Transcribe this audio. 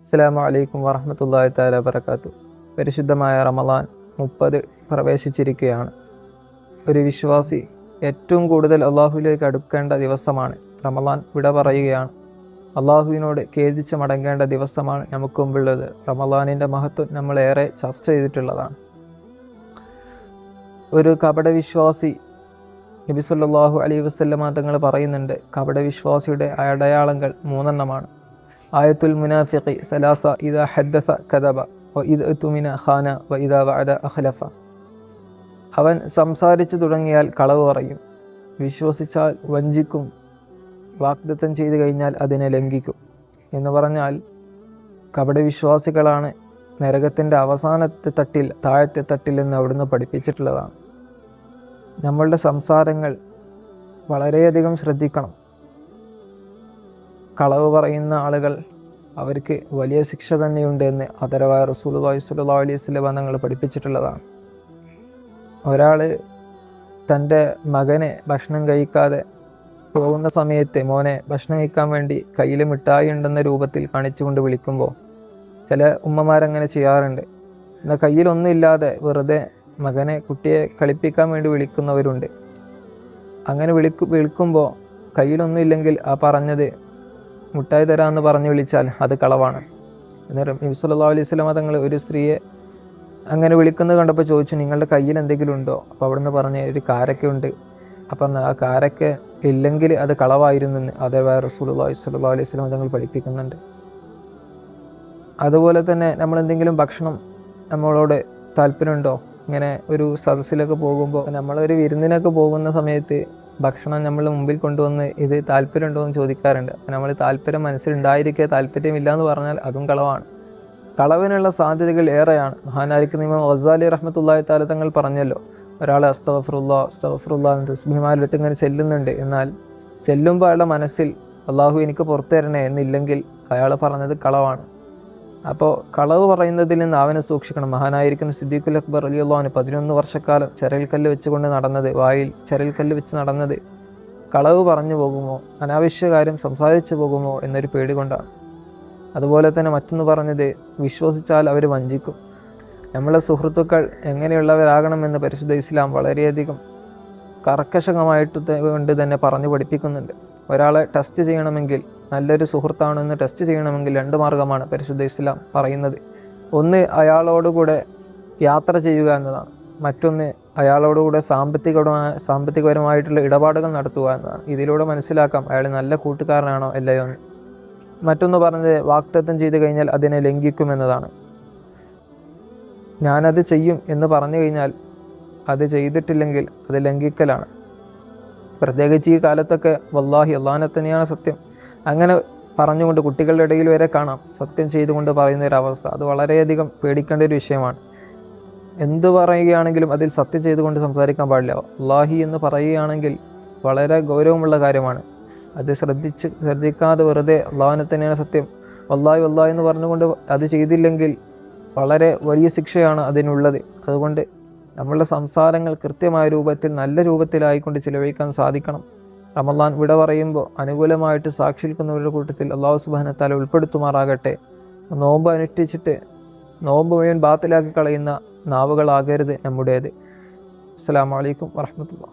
അസ്സലാമു വലൈക്കും വറഹമത്തല്ലാഹി താല വരക്കാത്തു പരിശുദ്ധമായ റമലാൻ മുപ്പത് പ്രവേശിച്ചിരിക്കുകയാണ്. ഒരു വിശ്വാസി ഏറ്റവും കൂടുതൽ അള്ളാഹുവിലേക്ക് അടുക്കേണ്ട ദിവസമാണ് റമലാൻ വിട പറയുകയാണ്. അള്ളാഹുവിനോട് ഖേദിച്ച് മടങ്ങേണ്ട ദിവസമാണ് നമുക്ക് മുമ്പുള്ളത്. റമലാനിന്റെ മഹത്വം നമ്മളേറെ ചർച്ച ചെയ്തിട്ടുള്ളതാണ്. ഒരു കപടവിശ്വാസി നബി സല്ലല്ലാഹു അലൈഹി വസല്ലമ തങ്ങൾ പറയുന്നുണ്ട് കപടവിശ്വാസിയുടെ അടയാളങ്ങൾ മൂന്നെണ്ണമാണ്. ആയത്തുൽ മുനാഫിഖി സലാസ ഇദ ഹദ്ദസ കദബ വ ഇദ തുമിന ഖാന വ ഇദ വഅദ അഖ്ലഫ. അവൻ സംസാരിച്ചു തുടങ്ങിയാൽ കളവ് പറയും. വിശ്വസിച്ചാൽ വഞ്ചിക്കും. വാഗ്ദത്തം ചെയ്തു കഴിഞ്ഞാൽ അതിനെ ലംഘിക്കും. എന്ന് പറഞ്ഞാൽ കപടവിശ്വാസികളാണ് നരകത്തിന്റെ അവസാനത്തെ തട്ടിൽ താഴത്തെ തട്ടിൽ എന്ന് അവിടുന്ന് പഠിപ്പിച്ചിട്ടുള്ളതാണ്. നമ്മളുടെ സംസാരങ്ങൾ വളരെയധികം ശ്രദ്ധിക്കണം. കളവ് പറയുന്ന ആളുകൾ അവർക്ക് വലിയ ശിക്ഷ തന്നെയുണ്ട് എന്ന് അതരവായ റസൂലുള്ളാഹി സ്വല്ലല്ലാഹു അലൈഹി വസല്ലം തങ്ങൾ പഠിപ്പിച്ചിട്ടുള്ളതാണ്. ഒരാൾ തന്റെ മകനെ ഭക്ഷണം കഴിക്കാതെ പോകുന്ന സമയത്ത് മോനെ ഭക്ഷണം കഴിക്കാൻ വേണ്ടി കയ്യിൽ മിഠായി ഉണ്ടെന്ന രൂപത്തിൽ കാണിച്ചുകൊണ്ട് വിളിക്കുമ്പോൾ ചില ഉമ്മമാരങ്ങനെ ചെയ്യാറുണ്ട്. എന്നാൽ കയ്യിലൊന്നുമില്ലാതെ വെറുതെ മകനെ കുട്ടിയെ കളിപ്പിക്കാൻ വേണ്ടി വിളിക്കുന്നവരുണ്ട്. അങ്ങനെ വിളിക്കു വിളിക്കുമ്പോൾ കയ്യിലൊന്നുമില്ലെങ്കിൽ ആ പറഞ്ഞത് മുട്ടായി തരാമെന്ന് പറഞ്ഞു വിളിച്ചാൽ അത് കളവാണ്. അന്നേരം നബി സല്ലല്ലാഹു അലൈഹി സ്വലാം തങ്ങൾ ഒരു സ്ത്രീയെ അങ്ങനെ വിളിക്കുന്നത് കണ്ടപ്പോൾ ചോദിച്ചു നിങ്ങളുടെ കയ്യിൽ എന്തെങ്കിലും ഉണ്ടോ? അപ്പോൾ അവിടുന്ന് പറഞ്ഞ് ഒരു കാരക്ക ഉണ്ട്. അപ്പം ആ കാരക്ക ഇല്ലെങ്കിൽ അത് കളവായിരുന്നു എന്ന് അതേപോലെ റസൂലുള്ളാഹി സ്വല്ലല്ലാഹു അലൈഹി സ്വലം തങ്ങൾ പഠിപ്പിക്കുന്നുണ്ട്. അതുപോലെ തന്നെ നമ്മൾ എന്തെങ്കിലും ഭക്ഷണം നമ്മളോട് താല്പര്യമുണ്ടോ? ഇങ്ങനെ ഒരു സദസ്സിലൊക്കെ പോകുമ്പോൾ നമ്മളൊരു വിരുന്നിനൊക്കെ പോകുന്ന സമയത്ത് ഭക്ഷണം നമ്മൾ മുമ്പിൽ കൊണ്ടുവന്ന് ഇത് താല്പര്യമുണ്ടോ എന്ന് ചോദിക്കാറുണ്ട്. നമ്മൾ താല്പര്യം മനസ്സിലുണ്ടായിരിക്കുക താല്പര്യമില്ല എന്ന് പറഞ്ഞാൽ അതും കളവാണ്. കളവിനുള്ള സാധ്യതകൾ ഏറെയാണ്. മഹാനാരിക്ക് നിയമം വസാലി റഹ്മത്തുള്ളാഹി താല തങ്ങൾ പറഞ്ഞല്ലോ ഒരാൾ അസ്തഫറുല്ല അസ്തഫറുല്ല തസ്ബിമാലെടുത്ത് ഇങ്ങനെ ചെല്ലുന്നുണ്ട്. എന്നാൽ ചെല്ലുമ്പോൾ അയാളുടെ മനസ്സിൽ അള്ളാഹു എനിക്ക് പുറത്തു തരണേ എന്നില്ലെങ്കിൽ അയാൾ പറഞ്ഞത് കളവാണ്. അപ്പോൾ കളവ് പറയുന്നതിൽ നിന്ന് അവനെ സൂക്ഷിക്കണം. മഹാനായിരിക്കുന്ന സിദ്ദീഖുൽ അക്ബർ അലി അള്ളാഹുന് പതിനൊന്ന് വർഷക്കാലം ചരൽക്കല്ല് വെച്ചുകൊണ്ട് നടന്നത് വായിൽ ചരൽക്കല്ല് വെച്ച് നടന്നത് കളവ് പറഞ്ഞു പോകുമോ അനാവശ്യ കാര്യം സംസാരിച്ചു പോകുമോ എന്നൊരു പേടി കൊണ്ടാണ്. അതുപോലെ തന്നെ മറ്റൊന്ന് പറഞ്ഞത് വിശ്വസിച്ചാൽ അവർ വഞ്ചിക്കും. നമ്മളെ സുഹൃത്തുക്കൾ എങ്ങനെയുള്ളവരാകണമെന്ന് പരിശുദ്ധ ഇസ്ലാം വളരെയധികം കർക്കശമായിട്ട് കൊണ്ട് തന്നെ പറഞ്ഞു പഠിപ്പിക്കുന്നുണ്ട്. ഒരാളെ ടെസ്റ്റ് ചെയ്യണമെങ്കിൽ നല്ലൊരു സുഹൃത്താണെന്ന് ടെസ്റ്റ് ചെയ്യണമെങ്കിൽ രണ്ട് മാർഗമാണ് പരിശുദ്ധ ഇസ്ലാം പറയുന്നത്. ഒന്ന് അയാളോടുകൂടെ യാത്ര ചെയ്യുക എന്നതാണ്. മറ്റൊന്ന് അയാളോടുകൂടെ സാമ്പത്തികപരമായ സാമ്പത്തികപരമായിട്ടുള്ള ഇടപാടുകൾ നടത്തുക എന്നതാണ്. ഇതിലൂടെ മനസ്സിലാക്കാം അയാൾ നല്ല കൂട്ടുകാരനാണോ അല്ലയോ എന്ന്. മറ്റൊന്ന് പറഞ്ഞത് വാക്തത്വം ചെയ്തു കഴിഞ്ഞാൽ അതിനെ ലംഘിക്കുമെന്നതാണ് ഞാനത് ചെയ്യും എന്ന് പറഞ്ഞു കഴിഞ്ഞാൽ അത് ചെയ്തിട്ടില്ലെങ്കിൽ അത് ലംഘിക്കലാണ്. പ്രത്യേകിച്ച് ഈ കാലത്തൊക്കെ വല്ലാഹി അള്ളാഹിനെ തന്നെയാണ് സത്യം. അങ്ങനെ പറഞ്ഞുകൊണ്ട് കുട്ടികളുടെ ഇടയിൽ വരെ കാണാം. സത്യം ചെയ്തുകൊണ്ട് പറയുന്ന ഒരു അവസ്ഥ. അത് വളരെയധികം പേടിക്കേണ്ട ഒരു വിഷയമാണ്. എന്ത് പറയുകയാണെങ്കിലും അതിൽ സത്യം ചെയ്തുകൊണ്ട് സംസാരിക്കാൻ പാടില്ല. അള്ളാഹി എന്ന് പറയുകയാണെങ്കിൽ വളരെ ഗൗരവമുള്ള കാര്യമാണ്. അത് ശ്രദ്ധിച്ച് ശ്രദ്ധിക്കാതെ വെറുതെ അള്ളാഹിനെ തന്നെയാണ് സത്യം. വല്ലാഹി വല്ലാഹി എന്ന് പറഞ്ഞുകൊണ്ട് അത് ചെയ്തില്ലെങ്കിൽ വളരെ വലിയ ശിക്ഷയാണ് അതിനുള്ളത്. അതുകൊണ്ട് നമ്മളുടെ സംസാരങ്ങൾ കൃത്യമായ രൂപത്തിൽ നല്ല രൂപത്തിലായിക്കൊണ്ട് ചിലവഴിക്കാൻ സാധിക്കണം. റമദാൻ വിട പറയുമ്പോൾ അനുകൂലമായിട്ട് സാക്ഷി നിൽക്കുന്നവരുടെ കൂട്ടത്തിൽ അള്ളാഹു സുബാനത്താല ഉൾപ്പെടുത്തുമാറാകട്ടെ. നോമ്പ് അനുഷ്ഠിച്ചിട്ട് നോമ്പ് മുഴുവൻ ബാത്തിലാക്കി കളയുന്ന നാവുകളാകരുത് നമ്മുടേത്. അസ്സാം വലൈക്കും വർഹമത്തുള്ള